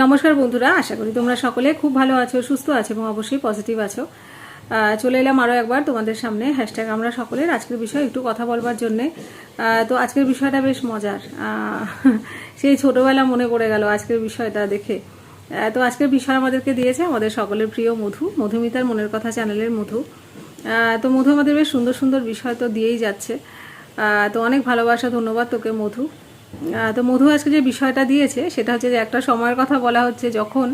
নমস্কার বন্ধুরা, আশা করি তোমরা সকলে খুব ভালো আছো, সুস্থ আছো এবং অবশ্যই পজিটিভ আছো। চলে এলাম আরও একবার তোমাদের সামনে। হ্যাশট্যাগ আমরা সকলের আজকের বিষয়ে একটু কথা বলবার জন্যে। তো আজকের বিষয়টা বেশ মজার। সেই ছোটবেলা মনে পড়ে গেল আজকের বিষয়টা দেখে। তো আজকের বিষয় আমাদেরকে দিয়েছে আমাদের সকলের প্রিয় মধু, মধুমিতার মনের কথা চ্যানেলের মধু। তো মধু আমাদের বেশ সুন্দর সুন্দর বিষয় তো দিয়েই যাচ্ছে। তো অনেক ভালোবাসা, ধন্যবাদ তোকে মধু। তো মধু আজকে যে বিষয়টা দিয়েছে, সেটা হচ্ছে যে একটা সময়ের কথা বলা হচ্ছে যখন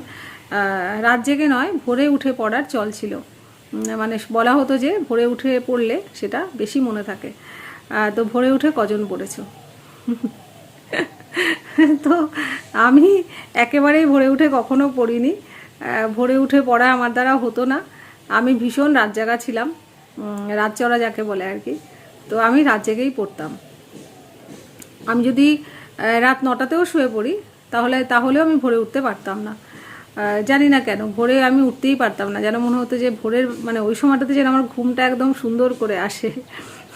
রাত জেগে নয়, ভোরে উঠে পড়ার চল ছিল। মানে বলা হতো যে ভোরে উঠে পড়লে সেটা বেশি মনে থাকে। তো ভোরে উঠে কজন পড়েছো? তো আমি একেবারেই ভোরে উঠে কখনো পড়িনি। ভোরে উঠে পড়া আমার দ্বারা হতো না। আমি ভীষণ রাত জাগা ছিলাম। রাত চড়া যাকে বলে আর কি। তো আমি রাত জেগেই পড়তাম। আমি যদি রাত নটাতেও শুয়ে পড়ি, তাহলে, তাহলেও আমি ভোরে উঠতে পারতাম না। জানি না কেন, ভোরে আমি উঠতেই পারতাম না। যেন মনে হতো যে ভোরের মানে ওই সময়টাতে যেন আমার ঘুমটা একদম সুন্দর করে আসে।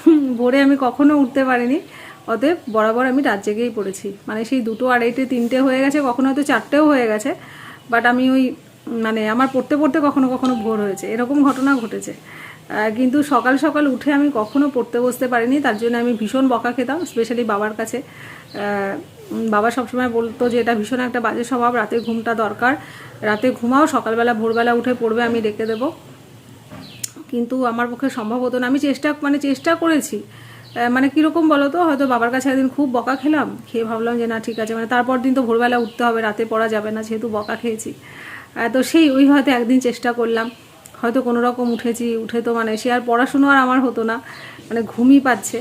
ভোরে আমি কখনো উঠতে পারিনি, অতএব বরাবর আমি রাত জেগেই পড়েছি। মানে সেই দুটো আড়াইটে, তিনটে হয়ে গেছে, কখনো হয়তো চারটেও হয়ে গেছে, বাট আমি ওই মানে আমার পড়তে পড়তে কখনো কখনো ভোর হয়েছে। এরকম ঘটনা ঘটেছে। কিন্তু সকাল সকাল উঠে আমি কখনো পড়তে বসতে পারিনি, তার জন্য আমি ভীষণ বকা খেতাম স্পেশালি বাবার কাছে। বাবা সবসময় বলতো যে, এটা ভীষণ একটা বাজে স্বভাব, রাতে ঘুমটা দরকার। রাতে ঘুমাও, সকালবেলা, ভোরবেলা উঠে পড়বে, আমি রেখে দেবো। কিন্তু আমার পক্ষে সম্ভব হতো না। আমি চেষ্টা মানে চেষ্টা করেছি। মানে কীরকম বলো তো হয়তো বাবার কাছে একদিন খুব বকা খেলাম, খেয়ে ভাবলাম যে, না, ঠিক আছে। মানে তারপর দিন তো ভোরবেলা উঠতে হবে, রাতে পড়া যাবে না, যেহেতু বকা খেয়েছি। তো সেই ওই হয়তো একদিন চেষ্টা করলাম। হয়তো কোনো রকম উঠেছি, উঠে তো মানে সে আর পড়াশুনো আর আমার হতো না মানে ঘুমই পাচ্ছে।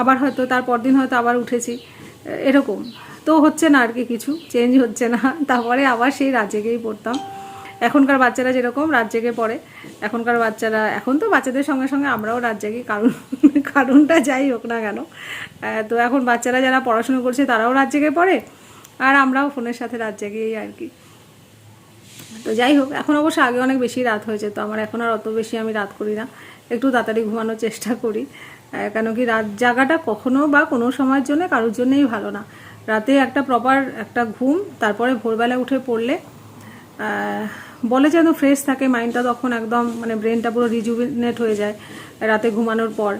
আবার হয়তো তারপর দিন হয়তো আবার উঠেছি এরকম। তো হচ্ছে না আর কি কিছু চেঞ্জ হচ্ছে না। তারপরে আবার সেই রাত জেগেই পড়তাম। এখনকার বাচ্চারা যেরকম রাত জেগে পড়ে, এখনকার বাচ্চারা, এখন তো বাচ্চাদের সঙ্গে সঙ্গে আমরাও রাত জাগি, কারণ কারণটা যাই হোক না কেন। তো এখন বাচ্চারা যারা পড়াশুনো করছে তারাও রাত জেগে পড়ে, আর আমরাও ফোনের সাথে রাত জেগেই আর কি। তো যাই হোক, এখন অবশ্য আগে অনেক বেশি রাত হয়েছে, তো আমার এখন আর অত বেশি আমি রাত করি না। একটু তাড়াতাড়ি ঘুমানোর চেষ্টা করি। কেন কি রাত জাগাটা কখনো বা কোনো সময়ের জন্য কারোর জন্যই ভালো না। রাতে একটা প্রপার একটা ঘুম, তারপরে ভোরবেলা উঠে পড়লে বলে যেন ফ্রেশ থাকে মাইন্ডটা তখন একদম মানে ব্রেনটা পুরো রিজুভিনেট হয়ে যায় রাতে ঘুমানোর পর।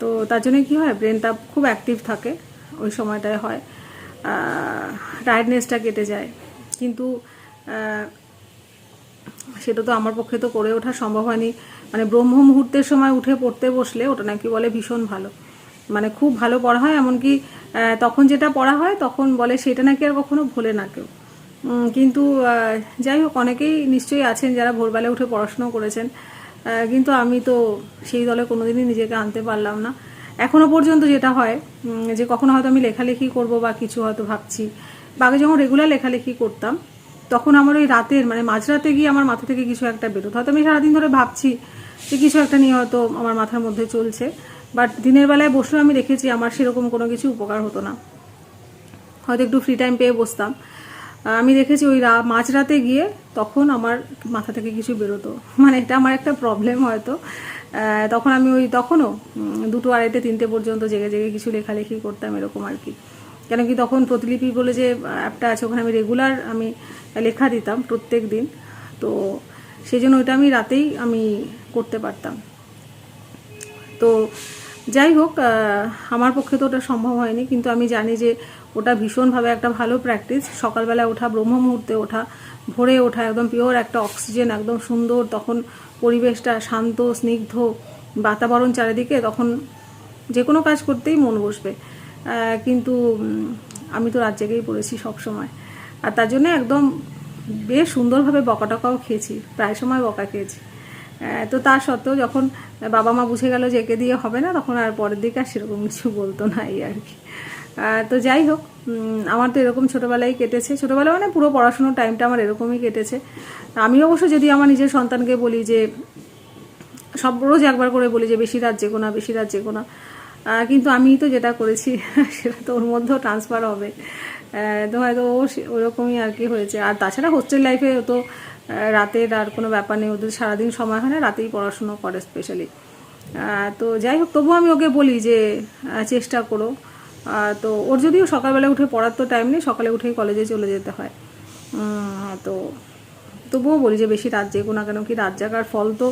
তো তার জন্য কী হয় ব্রেনটা খুব অ্যাক্টিভ থাকে, ওই সময়টায় হয়। টায়ার্ডনেসটা কেটে যায়। কিন্তু সেটা তো আমার পক্ষে তো করে ওঠা সম্ভব হয়নি। মানে ব্রহ্ম মুহূর্তের সময় উঠে পড়তে বসলে ওটা নাকি বলে ভীষণ ভালো। মানে খুব ভালো পড়া হয়, এমনকি তখন যেটা পড়া হয় তখন বলে সেটা নাকি আর কখনো ভোলে না কেউ। কিন্তু যাই হোক, অনেকেই নিশ্চয়ই আছেন যারা ভোরবেলা উঠে পড়াশুনো করেছেন। কিন্তু আমি তো সেই দলে কোনোদিনই নিজেকে আনতে পারলাম না। এখনও পর্যন্ত যেটা হয় যে কখনো হয়তো আমি লেখালেখি করব বা কিছু হয়তো ভাবছি। বা আগে যখন রেগুলার লেখালেখি করতাম তখন আমার ওই রাতের মানে মাঝরাতে গিয়ে আমার মাথা থেকে কিছু একটা বেরোতো। হয়তো আমি সারাদিন ধরে ভাবছি যে কিছু একটা নিয়ে হয়তো আমার মাথার মধ্যে চলছে। বাট দিনের বেলায় বসলেও আমি দেখেছি আমার সেরকম কোনো কিছু উপকার হতো না। হয়তো একটু ফ্রি টাইম পেয়ে বসতাম। আমি দেখেছি ওই রা, মাঝরাতে গিয়ে তখন আমার মাথা থেকে কিছু বেরোতো। মানে এটা আমার একটা প্রবলেম হয়তো। তখন আমি ওই, তখনও দুটো আড়াইটে, তিনটে পর্যন্ত জেগে জেগে কিছু লেখালেখি করতাম এরকম আর কি। কেন কি তখন প্রতিলিপি বলে যে অ্যাপটা আছে, ওখানে আমি রেগুলার আমি লেখা দিতাম প্রত্যেক দিন। তো সেই জন্য ওইটা আমি রাতেই আমি করতে পারতাম। তো যাই হোক আমার পক্ষে তো ওটা সম্ভব হয়নি, কিন্তু আমি জানি যে ওটা ভীষণভাবে একটা ভালো প্র্যাকটিস সকালবেলা ওঠা ব্রহ্ম মুহূর্তে ওঠা, ভোরে ওঠা, একদম পিওর একটা অক্সিজেন একদম সুন্দর। তখন পরিবেশটা শান্ত, স্নিগ্ধ, বাতাবরণ চারিদিকে, তখন যে কোনো কাজ করতেই মন বসবে। কিন্তু আমি তো রাত জেগেই পড়েছি সব সময়। আর তার জন্য একদম বেশ সুন্দরভাবে বকা টকাও খেয়েছি, প্রায় সময় বকা খেয়েছি। তো তা সত্ত্বেও যখন বাবা মা বুঝে গেল যে একে দিয়ে হবে না, তখন আর পরের দিকে আর সেরকম কিছু বলতো না এই আর কি। তো যাই হোক আমার তো এরকম ছোটোবেলায় কেটেছে। ছোটোবেলা মানে পুরো পড়াশুনোর টাইমটা আমার এরকমই কেটেছে। আমি অবশ্য যদি আমার নিজের সন্তানকে বলি যে, সব রোজ একবার করে বলি যে, বেশি রাত জেগো না, বেশি রাত জেগো না কিন্তু আমি তো যেটা করেছি, সেটা তো ওর মধ্যেও ট্রান্সফার হবে। তো হয়তো ও ওরকমই আর কি হয়েছে। আর তাছাড়া হোস্টেল লাইফে তো রাতের আর কোনো ব্যাপার নেই। ওদের সারাদিন সময় হয় না, রাতেই পড়াশুনো করে স্পেশালি তো যাই হোক, তবুও আমি ওকে বলি যে চেষ্টা করো। তো ওর যদিও সকালবেলা উঠে পড়ার তো টাইম নেই, সকালে উঠেই কলেজে চলে যেতে হয়। তো তবুও বলি যে বেশি রাত জেগো না কেন, কি রাত জাগার ফল তো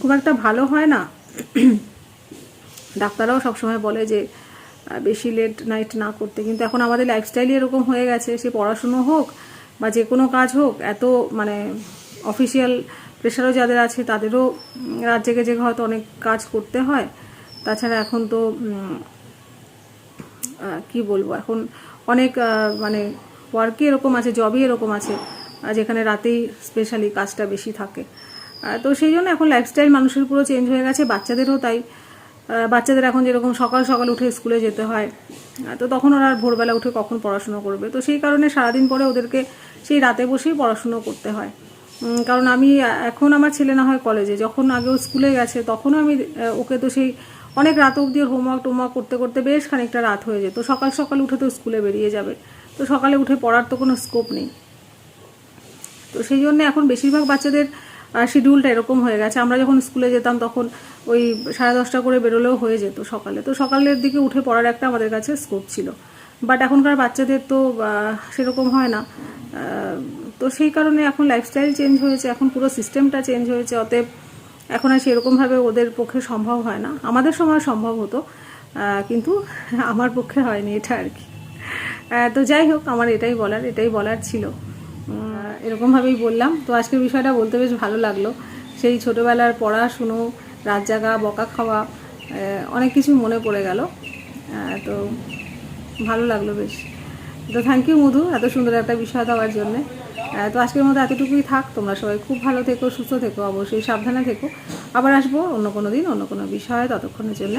খুব একটা ভালো হয় না। ডাক্তাররাও সবসময় বলে যে বেশি লেট নাইট না করতে। কিন্তু এখন আমাদের লাইফস্টাইলই এরকম হয়ে গেছে, সে পড়াশুনো হোক বা যে কোনো কাজ হোক, এত মানে অফিসিয়াল প্রেশারও যাদের আছে, তাদেরও রাত জেগে জেগে হয়তো অনেক কাজ করতে হয়। তাছাড়া এখন তো কি বলব, এখন অনেক মানে ওয়ার্কই এরকম আছে জবই এরকম আছে যেখানে রাতেই স্পেশালি কাজটা বেশি থাকে। তো সেই জন্য এখন লাইফস্টাইল মানুষের পুরো চেঞ্জ হয়ে গেছে, বাচ্চাদেরও তাই। বাচ্চাদের এখন যেরকম সকাল সকাল উঠে স্কুলে যেতে হয় তো তখন ওরা ভোরবেলা উঠে কখন পড়াশুনো করবে? তো সেই কারণে সারাদিন পরে ওদেরকে সেই রাতে বসেই পড়াশুনো করতে হয়। কারণ আমি এখন আমার ছেলে না হয় কলেজে, যখন আগেও স্কুলে গেছে তখনও আমি ওকে তো সেই অনেক রাত অবধি হোমওয়ার্ক টোমওয়ার্ক করতে করতে বেশ খানিকটা রাত হয়ে যেত। সকাল সকাল উঠে তো স্কুলে বেরিয়ে যাবে। তো সকালে উঠে পড়ার তো কোনো স্কোপ নেই। তো সেই জন্য এখন বেশিরভাগ বাচ্চাদের শিডিউলটা এরকম হয়ে গেছে। আমরা যখন স্কুলে যেতাম তখন ওই সাড়ে দশটা করে বেরোলেও হয়ে যেত সকালে। তো সকালের দিকে উঠে পড়ার একটা আমাদের কাছে স্কোপ ছিল। বাট এখনকার বাচ্চাদের তো সেরকম হয় না। তো সেই কারণে এখন লাইফস্টাইল চেঞ্জ হয়েছে, এখন পুরো সিস্টেমটা চেঞ্জ হয়েছে। অতএব এখন আর সেরকমভাবে ওদের পক্ষে সম্ভব হয় না। আমাদের সময় সম্ভব হতো কিন্তু আমার পক্ষে হয়নি এটা আর কি। তো যাই হোক, আমার এটাই বলার এটাই বলার ছিল। এরকমভাবেই বললাম। তো আজকের বিষয়টা বলতে বেশ ভালো লাগল। সেই ছোটোবেলার পড়াশুনো রাত জাগা, বকা খাওয়া অনেক কিছু মনে পড়ে গেল। তো ভালো লাগল বেশ। তো থ্যাংক ইউ মধু, এত সুন্দর একটা বিষয় দেওয়ার জন্যে। তো আজকের মতো এতটুকুই থাক। তোমরা সবাই খুব ভালো থেকো, সুস্থ থেকো, অবশ্যই সাবধানে থেকো। আবার আসব অন্য কোনো দিন, অন্য কোনো বিষয়ে ততক্ষণের জন্য।